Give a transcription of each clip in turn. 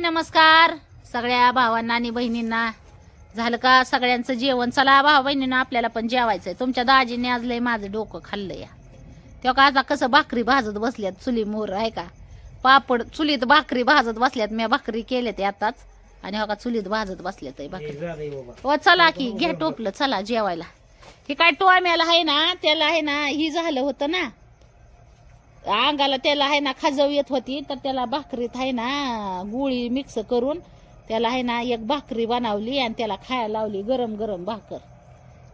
नमस्कार. सगळ्या भावांना आणि बहिणींना. झालं का सगळ्यांचं जेवण? चला भावा बहिणींना आपल्याला पण जेवायचंय. तुमच्या दाजीने आज लय माझं डोकं खाल्लं या. तेव्हा का आता कसं भाकरी भाजत बसल्यात चुली मोर आहे का? पापड चुलीत भाकरी भाजत बसल्यात. मी भाकरी केल्यात आताच. आणि हो का चुलीत भाजत बसल्यात भाकरी. हो चला की घ्या टोपलं चला जेवायला. हे काय टोळम्याला आहे ना त्याला आहे ना ही झालं होतं ना. अंगाला त्याला आहे ना खाजव येत होती तर त्याला भाकरीत आहे ना गुळी मिक्स करून त्याला आहे ना एक भाकरी बनवली आणि त्याला खायला लावली गरम गरम भाकर.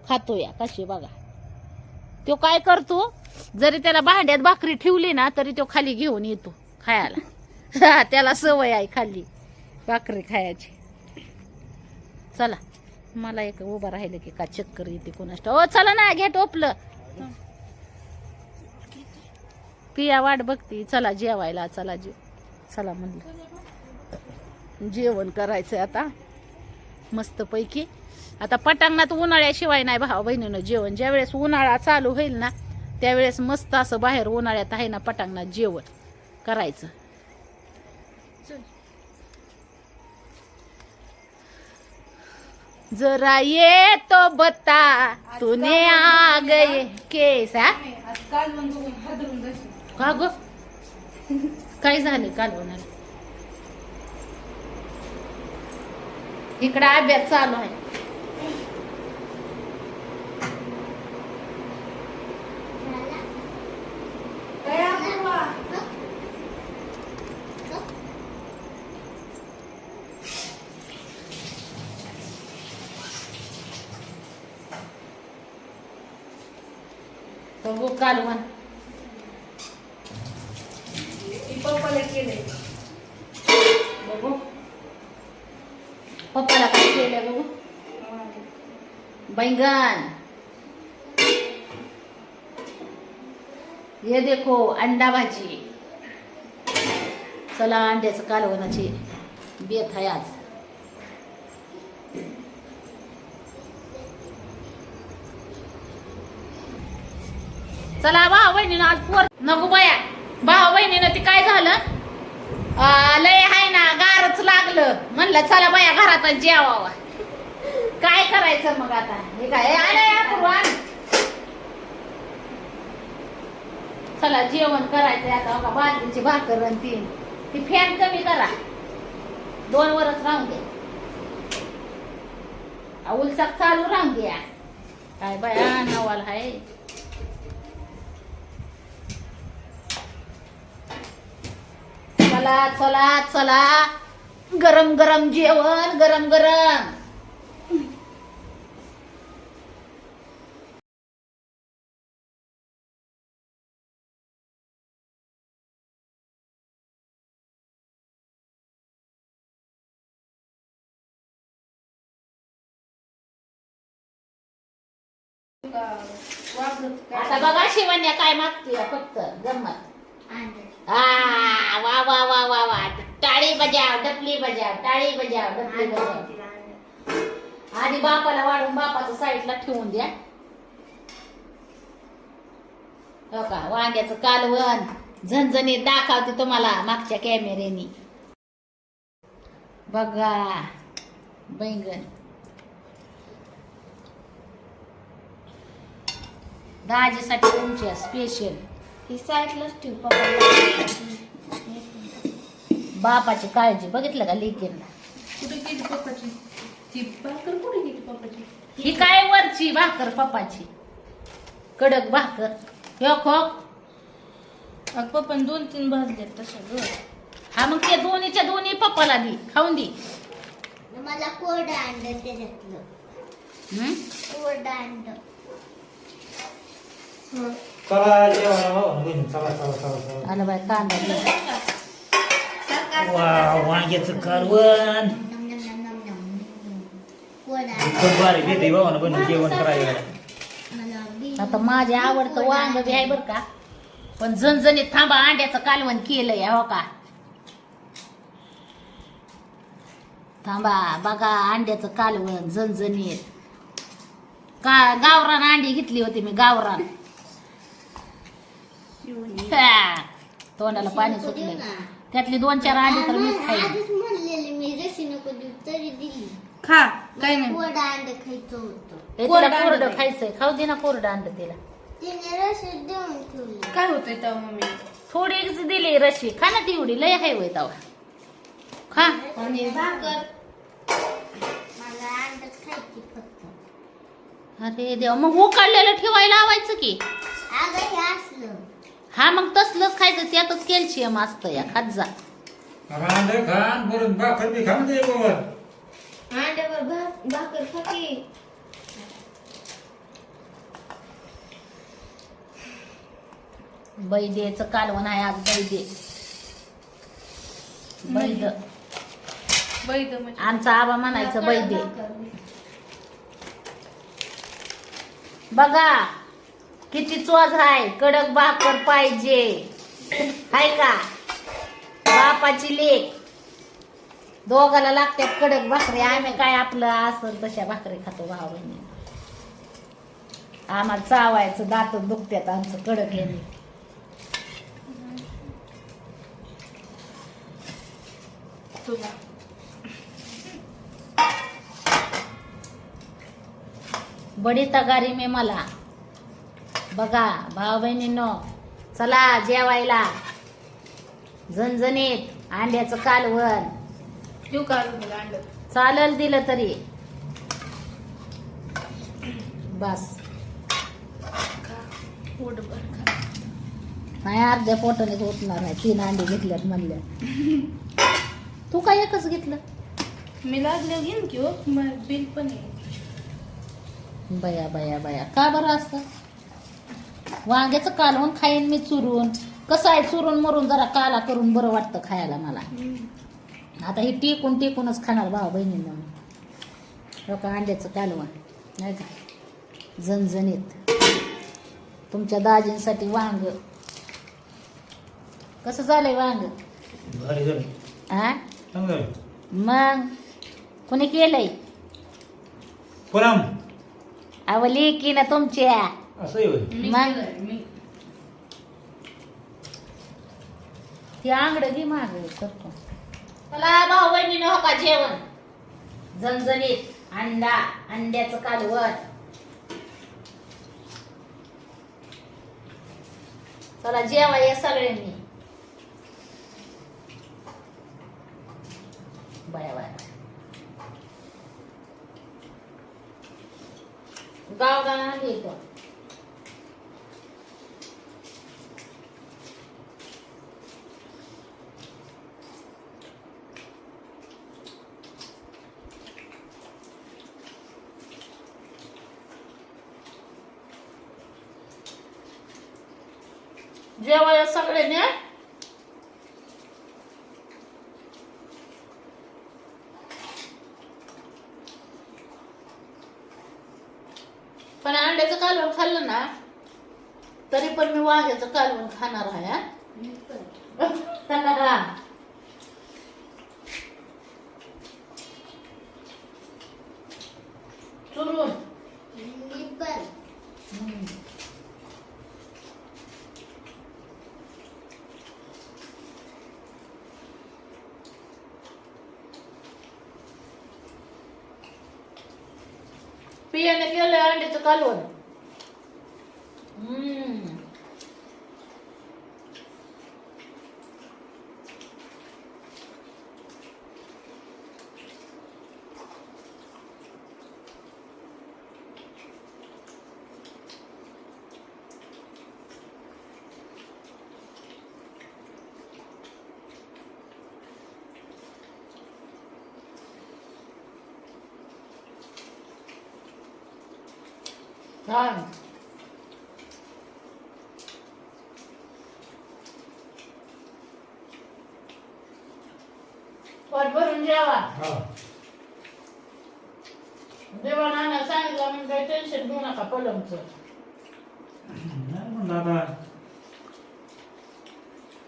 खातो या कशी बघा. तो काय करतो जरी त्याला भांड्यात भाकरी ठेवली ना तरी तो खाली घेऊन येतो खायला. त्याला सवय आहे खाली भाकरी खायची. चला मला एक उभं राहिलं की का चक्कर येते कोणाष्ट ओ चला ना घ्या टोपलं. पिया वाट बघती. चला जेवायला चला जे चला म्हणलं. जेवण करायचंय आता. मस्त पैकी आता पटांगणात उन्हाळ्याशिवाय नाही भाऊ बहिणीनं जेवण. ज्यावेळेस उन्हाळा चालू होईल ना त्यावेळेस मस्त असं बाहेर उन्हाळ्यात आहे ना पटांगणात जेवण करायचं. जरा ये तो बता तूने आ गए केसा का ग. काय झालं कालवणार इकडे अभ्यास चालू आहे. बघू कालवण बघू पप्पाला काय केलं बघू बैंगन। ये देखो अंडा भाजी। चला अंड्याचं कालवणाची बेत आहे आज. चला भाऊ बहिणीनं आज पोर नको बया. भाऊ बहिणीनं ते काय झालं? लय हाय ना गारच लागलं. म्हणलं चला बाया घरात जेवावा. काय करायचं मग आता? हे काय? आलं या पूर्वान. चला जेवण करायचंय आता हो बघा बाजरीची भाकर आणि ती. फॅन कमी करा. दोन वरच राहून दे. उलसाक चालू राहून द्या काय बाया नवाल हाय. चला चला चला. गरम गरम जेवण गरम गरम आता बघा शिवण्या काय मागते फक्त गंमत. आ वा वा वा वा वा. टाळी बजाव डपली बजाव टाळी बजाव डपली बजाव. आधी बापाला वाढून बापाचं साईडला ठेवून द्या. हो का? वांग्याचं कालवण. झणझणीत दाखवते तुम्हाला मागच्या कॅमेऱ्यानी बघा. बैंगन. दाजीसाठी तुमच्या स्पेशल ही साईडलाच ठेव पप्पा बापाची काळजी बघितलं का लेकींना? कुठे गेली पप्पाची? ती भाकर कुठे गेली पप्पाची? ही काय वरची भाकर पप्पाची? कडक भाकर. ह्यो खोक अग पप्पाने दोन तीन भाजले तशा ग. हा मग ते दोन्हीच्या दोन्ही पप्पाला दी खाऊन दी. मला कोरडं अंड त्याच्यातलं हं? कोरडं अंड चला जेवायला भाऊ बहीण चला चला चला चला आलं बाय कांदा दे. वा वांग्याचं कालवण नम नम नम नम नम कोरडं अंड खूप भारी घेते भाऊ ना बहीण जेवण करायला मला बी आता माझे आवडतं वांग बी आहे बर का पण झणझणीत थांबा अंड्याचं कालवण केलंय हो का थांबा बघा अंड्याचं कालवण झणझणीत का गावरान अंडी घेतली होती मी गावरान हा. तोंडाला पाणी सुटले त्यातली दोन चार अंडी तर मीच खाईल आधीच म्हणलेलं पण तरी दिली. खा काय नाही. कोरडा अंड खायचं होतं. कोरडं तिला अंड कोरडं दे. खायचंय. खाऊ दे ना कोरडं अंड तिला. तिने रस देऊन ठेवली. काय होतंय तेव्हा मम्मी? थोडीच दिली रशी. खा ना तेवढी लय आहे वय तवा खा. आणि भाकर. मला अंडच खायची फक्त. अरे देवा मग उकाळलेलं ठेवायला लावायचं की? अगं हे असलं. हा मग तसलंच खायचं त्यातच कॅल्शियम असतं या खात जा. रांड खान बरं भाकर बी खाऊन दे बरोबर अंड्यावर भा- भाकर खा की. बैदेचं कालवण आहे आज बैदे बैद बैद म्हणजे. आमचा आबा म्हणायचं बैदे. बघा किती चोज आहे कडक भाकर पाहिजे. हाय का? बापाची लेख दोघाला लागतात कडक भाकरी. आम्ही काय आपलं असं तशा भाकरी खातो बहिणी. आम्हाला चावायचं दात दुखतात आमचं कडक तुला. बडी तगारी मे मला. बघा भाऊ बहिणींनो चला जेवायला. झणझणीत अंड्याचं कालवण. तू काढून मला अंड? चालल दिलं तरी. बस. खा पोटभर खा. नाही अर्ध्या पोटानेच उठणार आहे. तीन अंडे घेतल्यात म्हणल्या. तू काय एकच घेतलं? मी लागले घेईन की हो मला बिल पण आहे. बया बया बया. का बरं असतं वांग्याचं कालवण खाईन मी चुरून. कसं आहे चुरून मरून जरा काला करून बरं वाटतं खायला मला. आता हे टिकून टिकूनच खाणार भाऊ बहिणींना लोक अंड्याचं कालवण नाही का? झणझणीत. तुमच्या दाजींसाठी वांग. कसं झालंय वांग? हा मग? कोणी केलंय? आवली की ना तुमच्या. असंही होय मग? मी ती आंगड घे माग करतो. चला भाऊ बहिणीनं हो का जेवण. झणझणीत अंडा अंड्याचं कालवण. चला जेवा या सगळ्यांनी बाया बाया. गाव गाव आली इथं. जेवायला सगळ्यांनी पण अंड्याचं कालवण खाल्लं ना तरी पण मी वाघ्याचं कालवण खाणार आहे हा. मी पण चुरून मी पण हम्म. पियाने केलं अंड्याचं कालवण हम्म. छान जेवा. हा. देवा नाना सांगितलं म्हणजे काही टेन्शन घेऊ नका पलंगचं. नाही म्हणलं आता.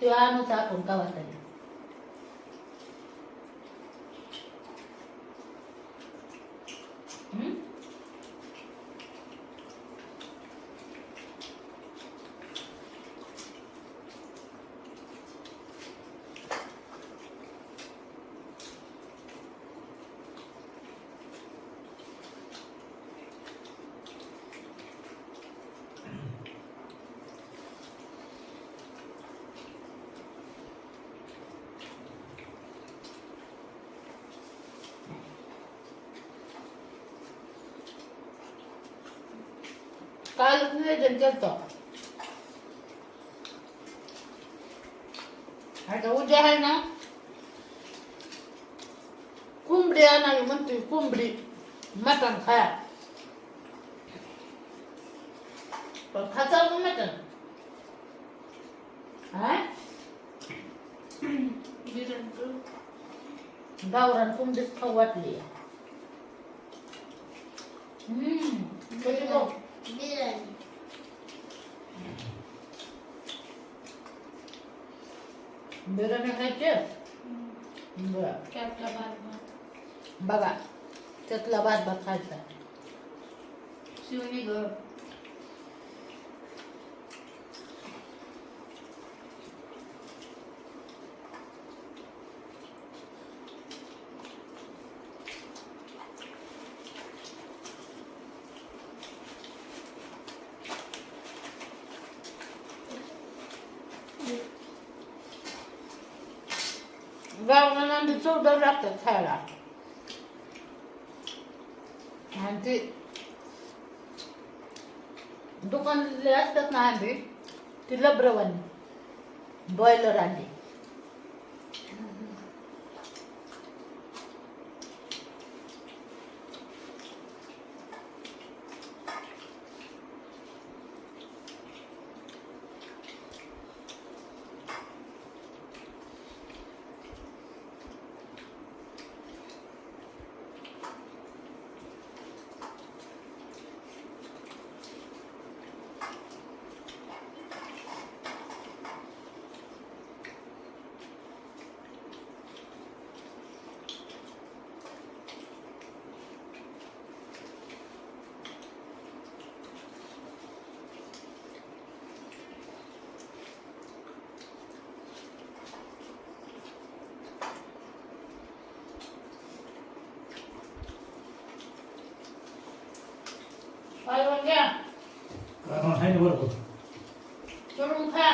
ते आणू टाकून कवा तरी हम्म? कालच नियोजन केलं आता उद्या आहे ना? कोंबडी आणावी म्हणते कोंबडी मटण खाया पण खाचा का मटण? गावरान कोंबडीच खाऊ वाटली. हम्म बिर्याणी बिर्याणी खायची? बरं. त्यातला भात. भात बघा त्यातला भात भात खायचा. शिवणी ग. गावरान अंडी चौदा लागतात खायला आणि ते दुकानले असतात ना अंडी ती लब्रवानी बॉयलर अंडी काय घ्या कारण आहे ना बरोबर करून खा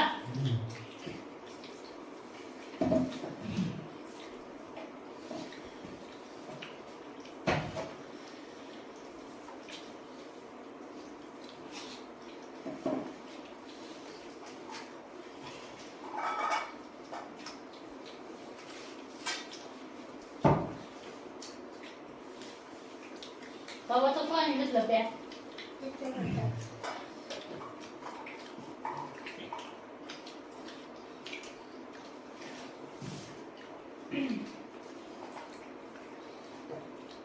गव्हाचं पाणी घेतलं प्या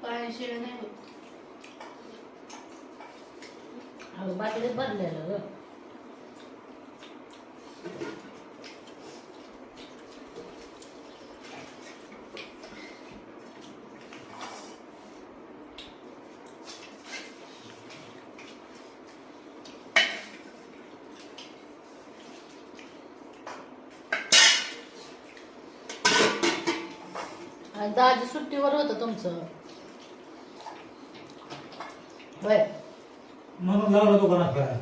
पाणी शिळ नाही होत अगं बाटलीत भरलेलं ग आणि दाजी सुट्टीवर होतं तुमचं. बर. म्हणून लागलं दुकानात काय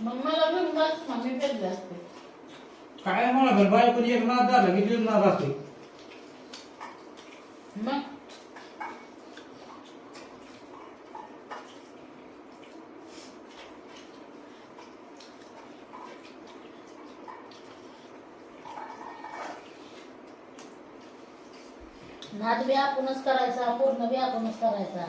मग मला घेऊन जास्त मी फिरले असते. काय मला घर बायको एक नाद झाला की दीड नाद असते मग नाद बी आपणच आपणच करायचा.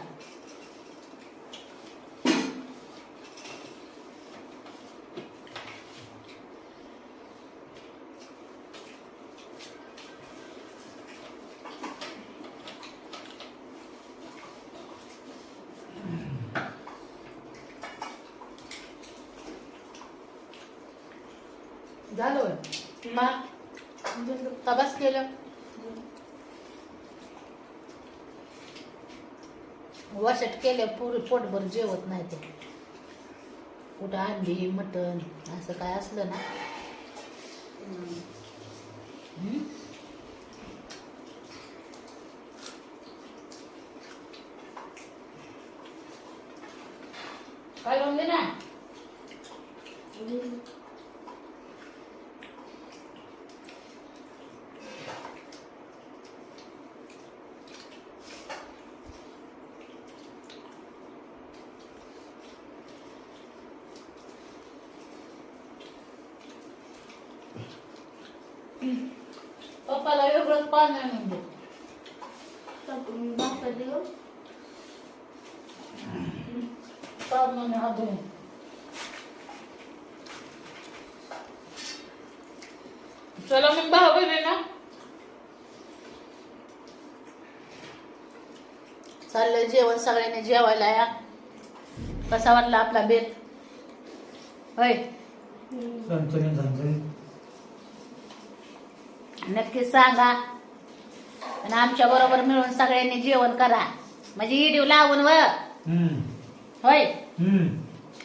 झालं तबास केलं. वसट केल्या पुरी पोटभर जेवत नाही ते. कुठं अंडी मटण असं काय असलं ना हम्म? काय म्हणले ना पप्पाला वेगळंच पाणी आणून दे हात. चला मग भाऊ बहिणी ना. चाललंय जेवण सगळ्यांनी जेवायला या. कसा वाटला आपला बेत? होय. चमचमीत नक्की सांगा. आणि आमच्या बरोबर मिळून सगळ्यांनी जेवण करा. म्हणजे इडीव लावून व. होय.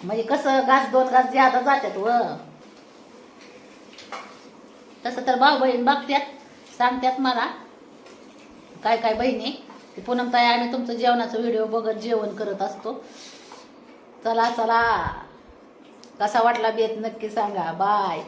म्हणजे कसं घास दोन घास ज्यादा जातात व. तसं तर भाऊ बहीण बघत्यात सांगत्यात मला. काय काय बहिणी पूनम ताई आम्ही तुमचं जेवणाचं व्हिडिओ बघत जेवण करत असतो. चला चला. कसा वाटला बेत नक्की सांगा. बाय.